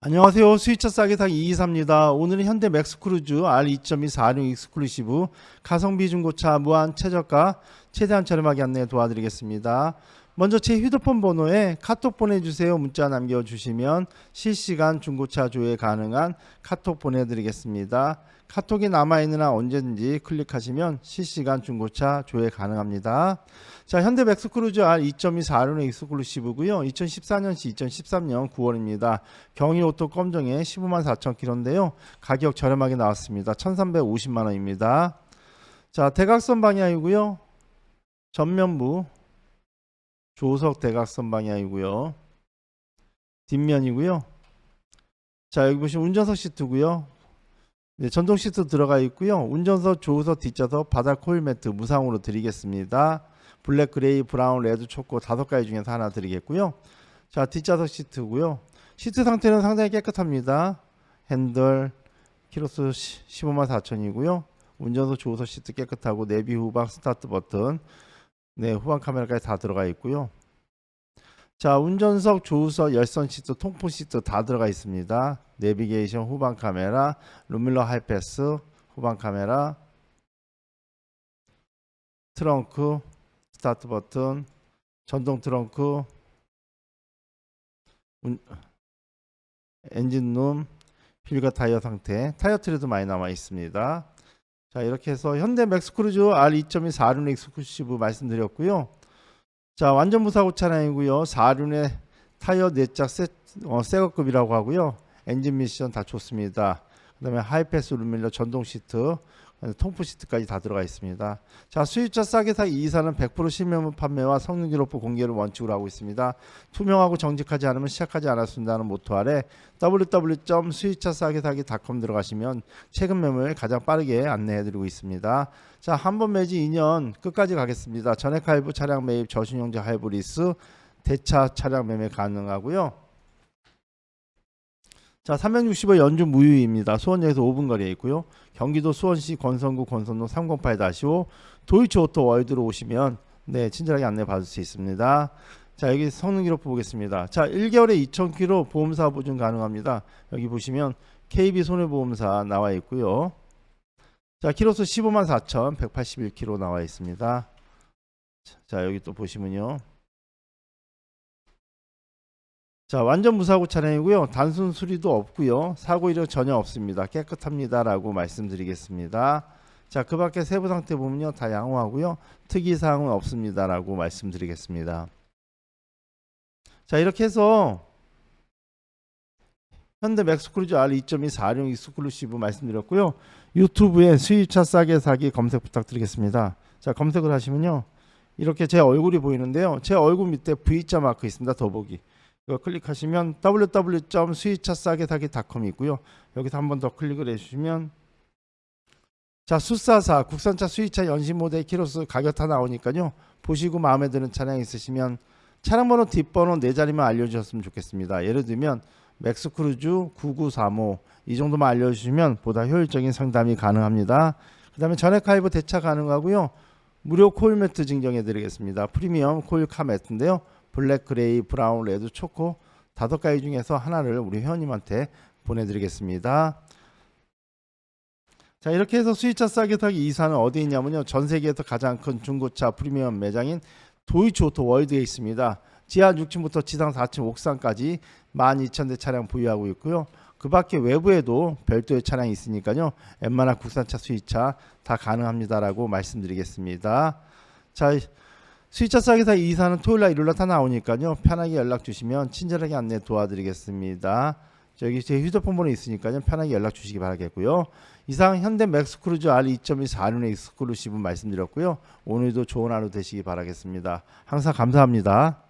안녕하세요. 수위차 싸게 사기 이이사입니다. 오늘은 현대 맥스크루즈 R2.2 4륜 익스클루시브 가성비 중고차 무한 최저가 최대한 저렴하게 안내 도와드리겠습니다. 먼저 제 휴대폰 번호에 카톡 보내주세요. 문자 남겨주시면 실시간 중고차 조회 가능한 카톡 보내드리겠습니다. 카톡이 남아있느나 언제든지 클릭하시면 실시간 중고차 조회 가능합니다. 자, 현대 맥스크루즈 R2.2 4륜의 익스클루시브고요. 2014년시 2013년 9월입니다. 경위 오토 검정에 15만 4천 킬로인데요. 가격 저렴하게 나왔습니다. 1,350만 원입니다. 자, 대각선 방향이고요. 전면부 조석 대각선 방향이고요. 뒷면이고요. 자, 여기 보시면 운전석 시트고요. 네, 전동 시트 들어가 있고요. 운전석, 조우석, 뒷좌석, 바닥 코일 매트 무상으로 드리겠습니다. 블랙, 그레이, 브라운, 레드, 초코 다섯 가지 중에서 하나 드리겠고요. 자, 뒷좌석 시트고요. 시트 상태는 상당히 깨끗합니다. 핸들 키로수 15만 4천이고요. 운전석 조우석 시트 깨끗하고 내비 후방 스타트 버튼 네 후방 카메라까지 다 들어가 있고요. 자 운전석 조우석 열선 시트 통풍 시트 다 들어가 있습니다. 내비게이션 후방 카메라 루밀러 하이패스 후방 카메라 트렁크 스타트 버튼 전동 트렁크 운- 엔진룸 휠과 타이어 상태 타이어 트레도 많이 남아 있습니다. 자 이렇게 해서 현대 맥스크루즈 R2.2 4륜 익스클루시브 말씀드렸고요. 자 완전 무사고 차량이고요. 4륜의 타이어 4짝 새, 어, 새거급이라고 하고요. 엔진 미션 다 좋습니다. 그 다음에 하이패스 루밀러 전동 시트 통풍 시트까지 다 들어가 있습니다. 자 수입차 싸게 사기 이사는 100% 실명문 판매와 성능 기록부 공개를 원칙으로 하고 있습니다. 투명하고 정직하지 않으면 시작하지 않았습니다는 모토 아래 www.수입차 싸게 사기.com 들어가시면 최근 매물 가장 빠르게 안내해드리고 있습니다. 자 한 번 매지 2년 끝까지 가겠습니다. 전액 할부 차량 매입 저신용자 할부 리스 대차 차량 매매 가능하고요. 자, 365 연주 무휴입니다. 수원역에서 5분 거리에 있고요. 경기도 수원시 권선구 권선로 308-5 도이치 오토 월드로 오시면 네, 친절하게 안내 받을 수 있습니다. 자, 여기 성능 기록 보겠습니다. 자, 1개월에 2,000km 보험사 보증 가능합니다. 여기 보시면 KB 손해보험사 나와 있고요. 자, 키로수 15만 4천 181km 나와 있습니다. 자, 여기 또 보시면요. 자, 완전 무사고 차량이고요. 단순 수리도 없고요. 사고 이력 전혀 없습니다. 깨끗합니다라고 말씀드리겠습니다. 자, 그 밖에 세부 상태 보면요. 다 양호하고요. 특이 사항은 없습니다라고 말씀드리겠습니다. 자, 이렇게 해서 현대 맥스크루즈 R2.2 4륜 익스클루시브 말씀드렸고요. 유튜브에 수입차 싸게 사기 검색 부탁드리겠습니다. 자, 검색을 하시면요. 이렇게 제 얼굴이 보이는데요. 제 얼굴 밑에 V자 마크 있습니다. 더보기. 클릭하시면 www.수입차싸게사기.com이 있고요. 여기서 한 번 더 클릭을 해주시면 자 수사사 국산차 수입차 연식 모델 키로수 가격 다 나오니까요. 보시고 마음에 드는 차량 있으시면 차량 번호 뒷번호 네 자리만 알려주셨으면 좋겠습니다. 예를 들면 맥스크루즈 9935 이 정도만 알려주시면 보다 효율적인 상담이 가능합니다. 그 다음에 전액 할부 대차 가능하고요. 무료 코일 매트 증정해 드리겠습니다. 프리미엄 코일 카 매트인데요. 블랙, 그레이, 브라운, 레드, 초코 다섯 가지 중에서 하나를 우리 회원님한테 보내드리겠습니다. 자 이렇게 해서 수입차 싸게 타기 이사는 어디 있냐면요. 전 세계에서 가장 큰 중고차 프리미엄 매장인 도이치 오토 월드에 있습니다. 지하 6층부터 지상 4층 옥상까지 12,000대 차량 보유하고 있고요. 그 밖에 외부에도 별도의 차량이 있으니까요. 웬만한 국산차 수입차 다 가능합니다라고 말씀드리겠습니다. 자 수입차 싸게사 이사는 토요일 날 일요일 날 다 나오니까요. 편하게 연락 주시면 친절하게 안내 도와드리겠습니다. 저기 제 휴대폰 번호 있으니까요. 편하게 연락 주시기 바라겠고요. 이상 현대 맥스크루즈 R2.2 4륜의 익스클루시브 말씀드렸고요. 오늘도 좋은 하루 되시기 바라겠습니다. 항상 감사합니다